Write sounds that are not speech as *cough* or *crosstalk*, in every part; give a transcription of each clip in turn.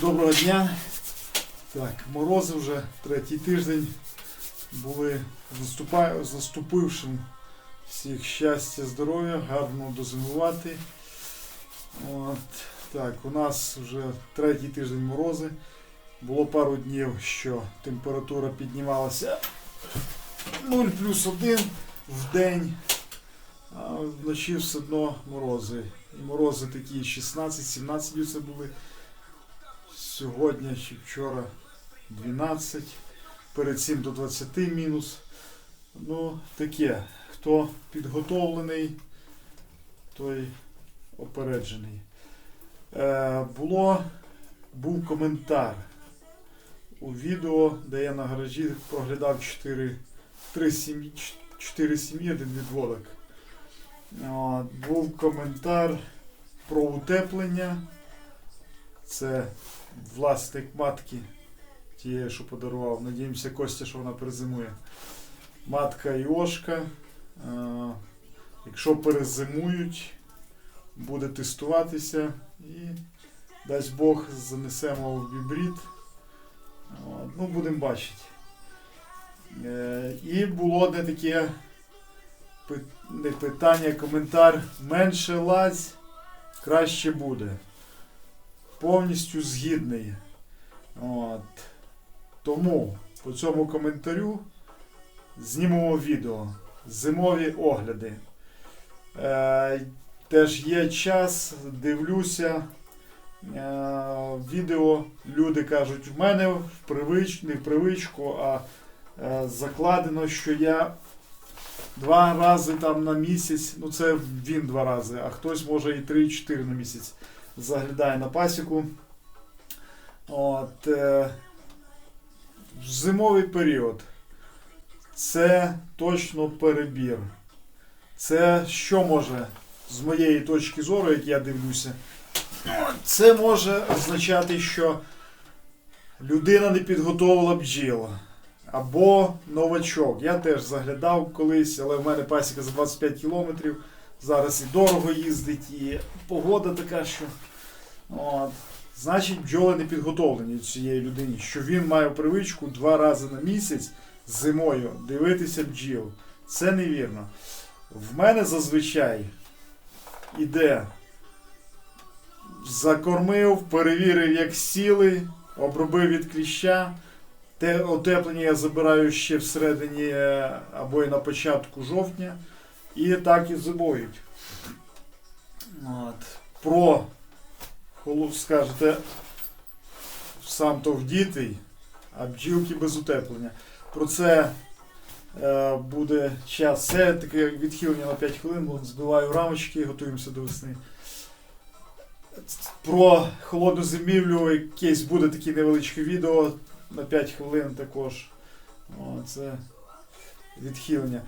Доброго дня. Так, морози вже третій тиждень були заступившим всіх щастя, здоров'я, гарно дозимувати. От. Так, у нас вже третій тиждень морози. Було пару днів, що температура піднімалася 0 плюс 1 в день, а вночі все одно морози. І морози такі 16-17 це були. Сьогодні чи вчора 12, перед цим до 20 мінус. Ну, таке. Хто підготовлений, той опереджений. Е, було, був коментар у відео, де я на гаражі проглядав 4, 3 сім'ї, 4 сім'ї, один відводок. От, був коментар про утеплення. Це власник матки, тієї, що подарував. Надіємося, Костя, що вона перезимує. Матка Іошка. Е, Якщо перезимують, буде тестуватися і дасть Бог занесемо в бібрід. Ну, будемо бачити. Е, І було одне таке не питання, коментар. Менше лазь, краще буде повністю згідний. От. Тому по цьому коментарю знімемо відео. Зимові огляди. Е, теж є час, дивлюся е, відео. Люди кажуть, в мене в привич, не в привичку, а е, закладено, що я два рази там на місяць, ну це він два рази, а хтось може і три-чотири на місяць заглядає на пасіку. От, е, зимовий період це точно перебір. Це що може, з моєї точки зору, як я дивлюся, це може означати, що людина не підготовила бджіл. Або новачок. Я теж заглядав колись, але в мене пасіка за 25 кілометрів. Зараз і дорого їздить, і погода така, що. От. Значить, бджоли не підготовлені цієї людині, що він має привичку два рази на місяць зимою дивитися бджіл. Це невірно. В мене зазвичай іде закормив, перевірив, як сіли, обробив від кліща. Те отеплення я забираю ще всередині е, або і на початку жовтня. І так і зимують. От. Про, холу- скажете, сам то вдітий, а бджілки без утеплення. Про це е, буде час. Це таке відхилення на 5 хвилин, збиваю рамочки, готуємося до весни. Про холодну зимівлю якесь буде таке невеличке відео на 5 хвилин також. О, це відхилення.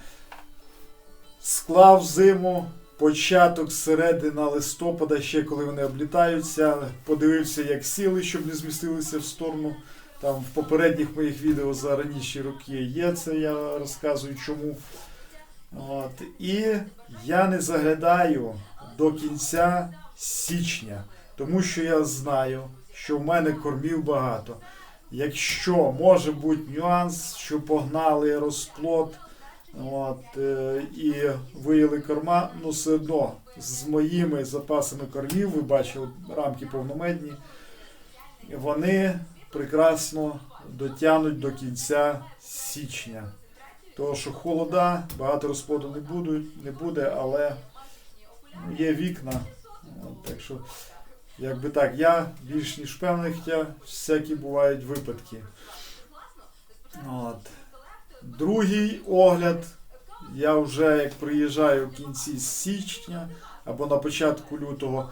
Склав зиму, початок, середина листопада, ще коли вони облітаються, подивився, як сіли, щоб не змістилися в сторону. Там в попередніх моїх відео за раніші роки є це, я розказую чому. От. І я не заглядаю до кінця січня, тому що я знаю, що в мене кормів багато. Якщо може бути нюанс, що погнали розплод от, е, і виїли корма, ну все одно з моїми запасами кормів, ви бачили рамки повномедні, вони прекрасно дотягнуть до кінця січня. Тому що холода, багато розплоду не, будуть, не буде, але ну, є вікна. От, так що, якби так, я більш ніж певний, хоча всякі бувають випадки. От. Другий огляд. Я вже як приїжджаю в кінці січня або на початку лютого,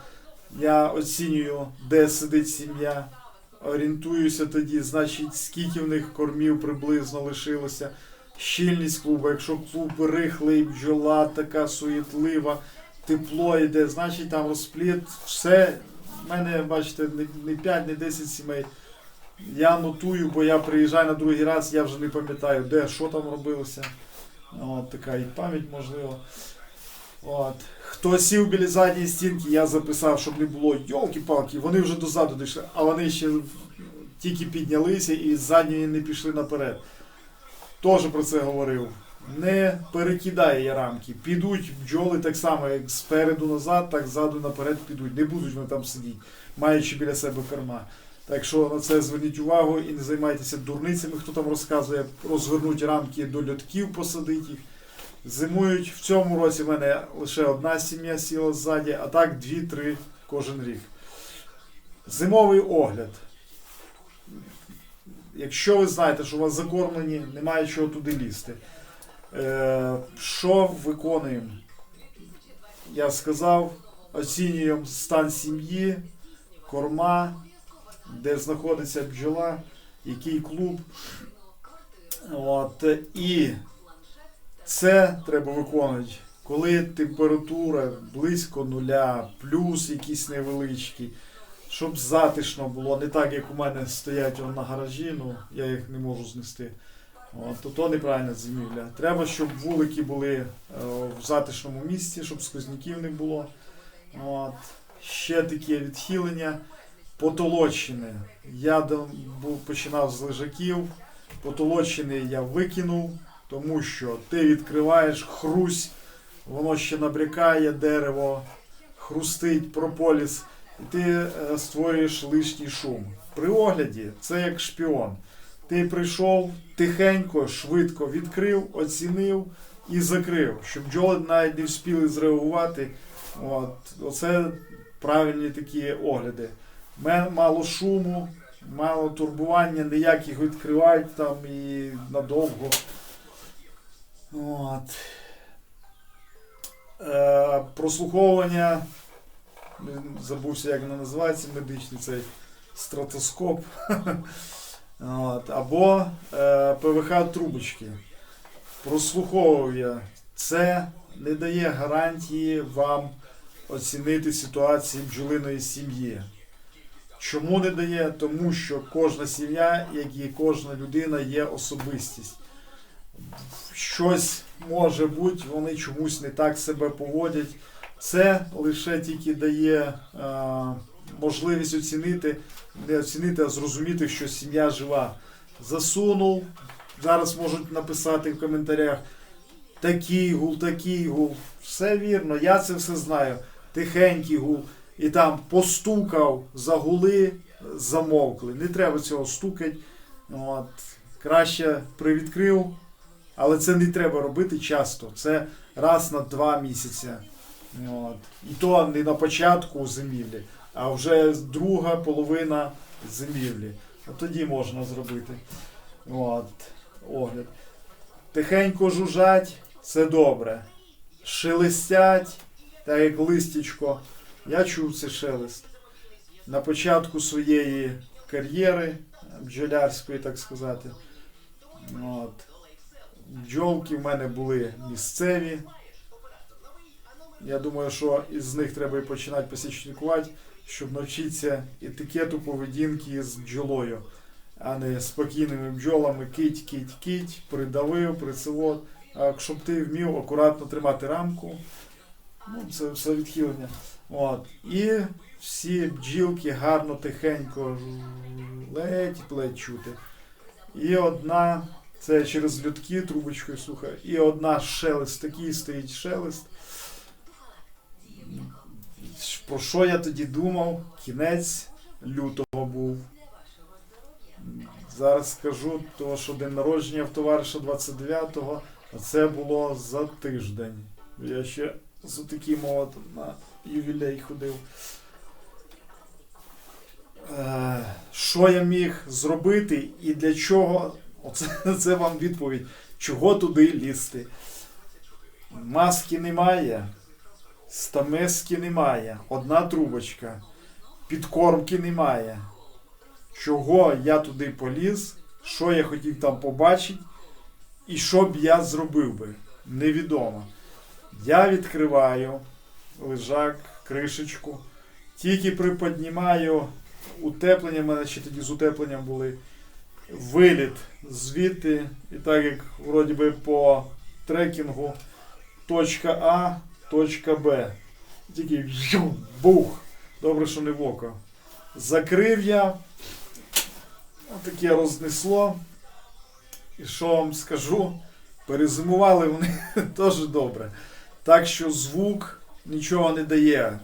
я оцінюю, де сидить сім'я, орієнтуюся тоді, значить, скільки в них кормів приблизно лишилося, щільність клубу, якщо клуб рихлий, бджола така суєтлива, тепло йде, значить там розпліт, все. В мене, бачите, не- не 5, не 10 сімей. Я нотую, бо я приїжджаю на другий раз, я вже не пам'ятаю, де, що там робилося. От така і пам'ять можливо. От. Хто сів біля задньої стінки, я записав, щоб не було йолки-палки, вони вже дозаду дійшли, а вони ще тільки піднялися і з задньої не пішли наперед. Теж про це говорив. Не перекидає я рамки. Підуть бджоли так само, як спереду назад, так ззаду наперед підуть. Не будуть вони там сидіти, маючи біля себе корма. Так що на це зверніть увагу і не займайтеся дурницями, хто там розказує, розвернуть рамки до льотків, посадить їх. Зимують в цьому році в мене лише одна сім'я сіла ззаді, а так дві-три кожен рік. Зимовий огляд. Якщо ви знаєте, що у вас закормлені, немає чого туди лізти. Е, що виконуємо? Я сказав, оцінюємо стан сім'ї, корма, де знаходиться бджола, який клуб. От, і це треба виконувати, коли температура близько нуля, плюс якийсь невеличкий, щоб затишно було, не так, як у мене стоять на гаражі, ну я їх не можу знести. От, то, то неправильна зимівля. Треба, щоб вулики були е, в затишному місці, щоб сквозняків не було. От. Ще таке відхилення. Потолочини. Я був, починав з лежаків. Потолочини я викинув, тому що ти відкриваєш хрусь, воно ще набрякає дерево, хрустить прополіс, і ти е, створюєш лишній шум. При огляді це як шпіон. Ти прийшов тихенько, швидко відкрив, оцінив і закрив, щоб бджоли навіть не встигли зреагувати. От, оце правильні такі огляди. Мало шуму, мало турбування, ніяких відкривають там і надовго. От. Е, прослуховування. Забувся, як воно називається медичний цей стратоскоп. *laughs* От, або е, ПВХ трубочки. Прослуховую я. Це не дає гарантії вам оцінити ситуацію бджолиної сім'ї. Чому не дає? Тому що кожна сім'я, як і кожна людина, є особистість. Щось може бути, вони чомусь не так себе поводять. Це лише тільки дає е, можливість оцінити, не оцінити, а зрозуміти, що сім'я жива. Засунув. Зараз можуть написати в коментарях такий гул, такий гул. Все вірно, я це все знаю. Тихенький гул. І там постукав, загули, замовкли. Не треба цього стукати. От. Краще привідкрив, але це не треба робити часто. Це раз на два місяці. От. І то не на початку зимівлі, а вже друга половина зимівлі. От тоді можна зробити. От. Огляд. Тихенько жужжать, це добре. Шелестять, так як листячко. Я чув цей шелест. На початку своєї кар'єри бджолярської, так сказати. От. Бджолки в мене були місцеві. Я думаю, що із них треба і починати посічникувати, щоб навчитися етикету поведінки з бджолою, а не спокійними бджолами кить, кить, кить, придавив, прицелот. А щоб ти вмів акуратно тримати рамку, ну, це все відхилення. От. І всі бджілки гарно, тихенько, ледь-ледь чути. І одна, це через лютки трубочкою слухаю, і одна шелест, такий стоїть шелест. Про що я тоді думав? Кінець лютого був. Зараз скажу, того, що день народження в товариша 29-го, а це було за тиждень. Я ще за такий молот на ювілей ходив. Е, Що я міг зробити і для чого? Оце *laughs* це вам відповідь. Чого туди лізти? Маски немає, стамески немає, одна трубочка, підкормки немає. Чого я туди поліз, що я хотів там побачити, і що б я зробив би, невідомо. Я відкриваю лежак, кришечку, тільки приподнімаю утеплення, в мене ще тоді з утепленням були. Виліт звідти, і так як вроді би по трекінгу точка А, точка Б. Тільки бух. Добре, що не в око. Закрив я. Отаке рознесло. І що вам скажу? Перезимували вони *laughs* теж добре. Так що звук нічого не дає.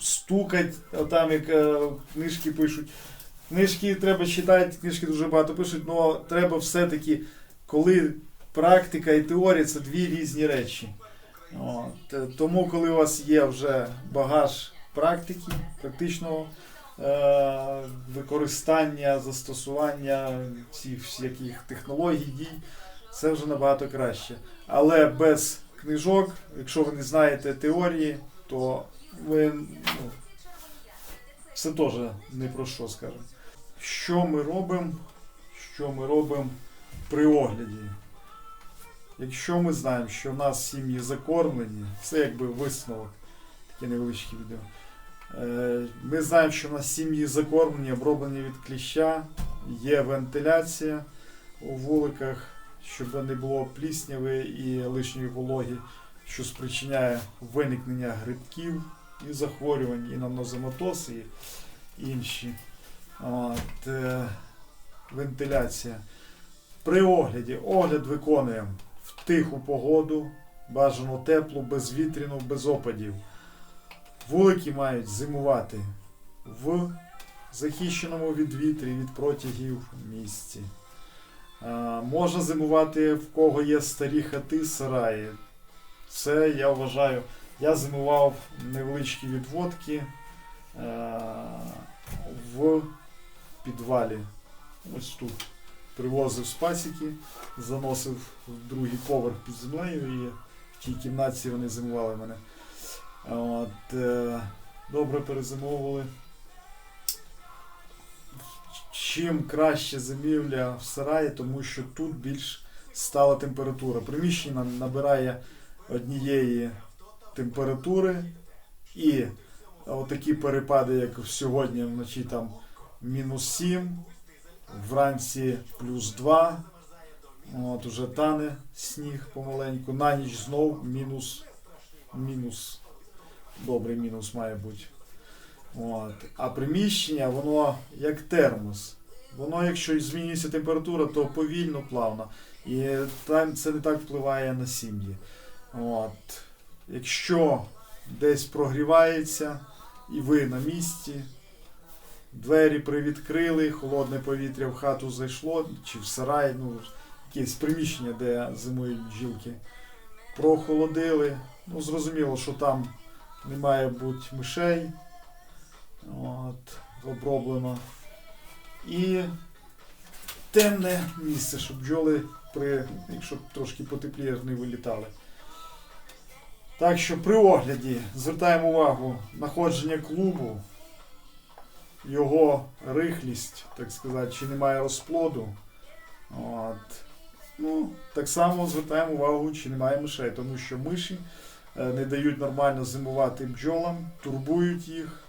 Стукать, а як е, книжки пишуть. Книжки треба читати, книжки дуже багато пишуть, але треба все-таки, коли практика і теорія це дві різні речі. От, тому, коли у вас є вже багаж практики, практичного е- використання, застосування цих всяких технологій, дій, це вже набагато краще. Але без книжок, якщо ви не знаєте теорії, то ви ну, це теж не про що скажемо. Що ми робимо? Що ми робимо при огляді? Якщо ми знаємо, що в нас сім'ї закормлені, це якби висновок, таке невеличке відео. Е, Ми знаємо, що в нас сім'ї закормлені, оброблені від кліща, є вентиляція у вуликах, щоб не було плісняви і лишньої вологи, що спричиняє виникнення грибків і захворювань, і на нозематоз, і інші. От, е, вентиляція. При огляді огляд виконуємо в тиху погоду, бажано теплу, безвітряну, без опадів. Вулики мають зимувати в захищеному від вітрі, від протягів місці. Можна зимувати в кого є старі хати, сараї. Це я вважаю. Я зимував невеличкі відводки в підвалі. Ось тут. Привозив з пасіки, заносив в другий поверх під землею і в тій кімнаті вони зимували мене. От, е, добре перезимовували. Чим краще зимівля в сараї, тому що тут більш стала температура. Приміщення набирає однієї температури і отакі перепади, як сьогодні вночі там мінус 7, вранці плюс 2. От уже тане сніг помаленьку. На ніч знов мінус. Мінус. Добрий мінус має бути. От. А приміщення, воно як термос. Воно, якщо змінюється температура, то повільно, плавно. І там це не так впливає на сім'ї. От. Якщо десь прогрівається і ви на місці, двері привідкрили, холодне повітря в хату зайшло, чи в сарай, ну, якесь приміщення, де зимують бджілки, прохолодили. Ну, зрозуміло, що там не має бути мишей. От, оброблено. І темне місце, щоб бджоли, при, якщо трошки потепліє, не вилітали. Так що при огляді звертаємо увагу знаходження клубу, його рихлість, так сказати, чи немає розплоду. От. Ну, так само звертаємо увагу, чи немає мишей, тому що миші е, не дають нормально зимувати бджолам, турбують їх.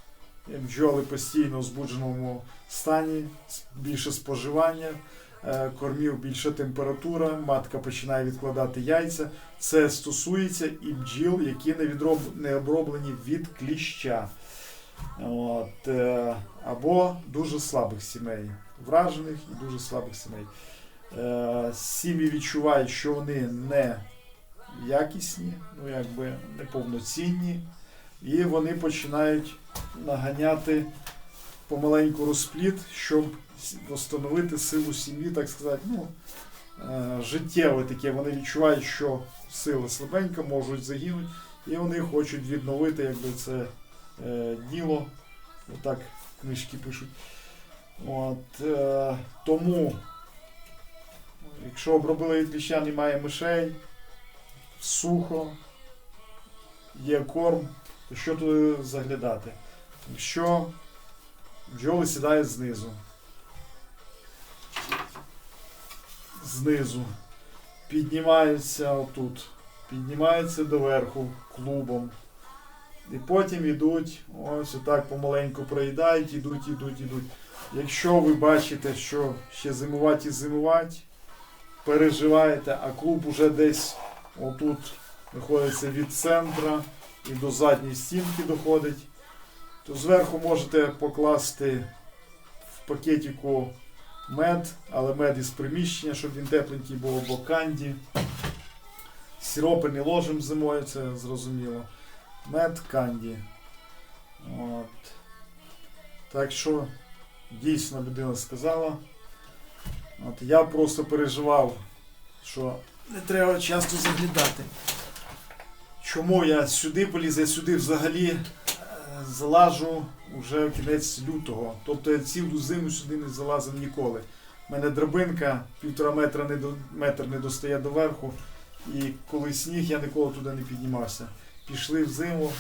Бджоли постійно в збудженому стані, більше споживання, е, кормів більша температура, матка починає відкладати яйця. Це стосується і бджіл, які не оброблені від кліща. От, е, або дуже слабих сімей, вражених і дуже слабих сімей. Е, Сім'ї відчувають, що вони не якісні, ну якби неповноцінні, і вони починають наганяти помаленьку розпліт, щоб встановити силу сім'ї, так сказати, ну, е, життєве таке. Вони відчувають, що сила слабенька, можуть загинути, і вони хочуть відновити якби, це е, діло. Отак книжки пишуть. От, е, тому, якщо обробили від кліща, немає мишей, сухо, є корм, що туди заглядати? Якщо бджоли сідають знизу, знизу, піднімаються отут, піднімаються доверху клубом. І потім йдуть, ось отак помаленьку проїдають, ідуть, ідуть, ідуть. Якщо ви бачите, що ще зимувати і зимувати, переживаєте, а клуб уже десь отут знаходиться від центра і до задньої стінки доходить. То зверху можете покласти в пакетику мед, але мед із приміщення, щоб він тепленький був, або канді. Сиропи не ложимо зимою, це зрозуміло. Мед, канді. От. Так що дійсно людина сказала. От, я просто переживав, що не треба часто заглядати. Чому я сюди поліз, я сюди взагалі е, залажу вже кінець лютого. Тобто я цілу зиму сюди не залазив ніколи. У мене драбинка півтора метра не до, метр не достає до верху. І коли сніг, я ніколи туди не піднімався. Пішли в зиму.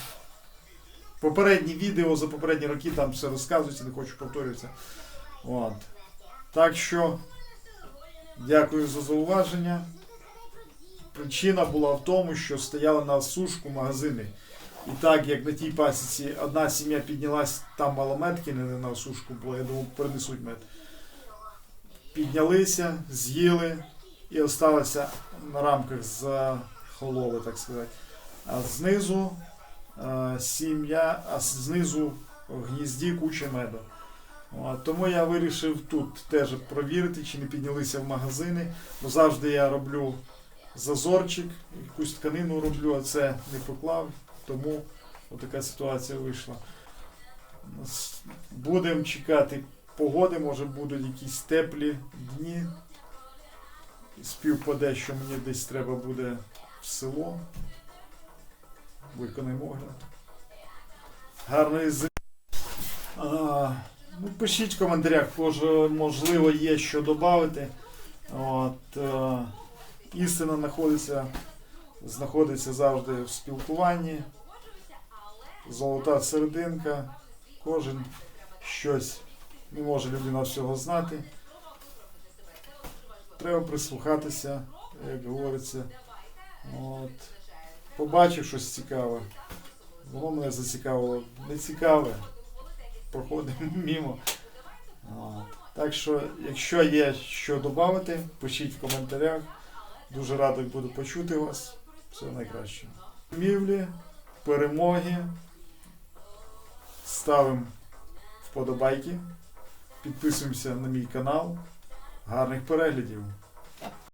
Попередні відео за попередні роки там все розказується, не хочу повторюватися. От. Так що, дякую за зауваження. Причина була в тому, що стояли на сушку магазини. І так, як на тій пасіці одна сім'я піднялась, там мало мед кинули на сушку було, я думав, перенесуть мед. Піднялися, з'їли і осталося на рамках захололи, так сказати. А знизу сім'я, а знизу в гнізді куча меду. Тому я вирішив тут теж провірити, чи не піднялися в магазини. Бо завжди я роблю зазорчик, якусь тканину роблю, а це не поклав. Тому отака ситуація вийшла. Будемо чекати погоди, може будуть якісь теплі дні. Співпаде, що мені десь треба буде в село. Виконаємо огляд. Гарної зими. Ну, пишіть в коментарях, може, можливо, є що додати. От, е, істина знаходиться, знаходиться завжди в спілкуванні. Золота серединка. Кожен щось не може людина всього знати. Треба прислухатися, як говориться. От. Побачив щось цікаве. Воно мене зацікавило. Не цікаве. Проходимо *laughs* мімо. От. Так що, якщо є що додати, пишіть в коментарях. Дуже радий буду почути вас. Всього найкращого. Мівлі, перемоги. Ставимо вподобайки. Підписуємося на мій канал. Гарних переглядів!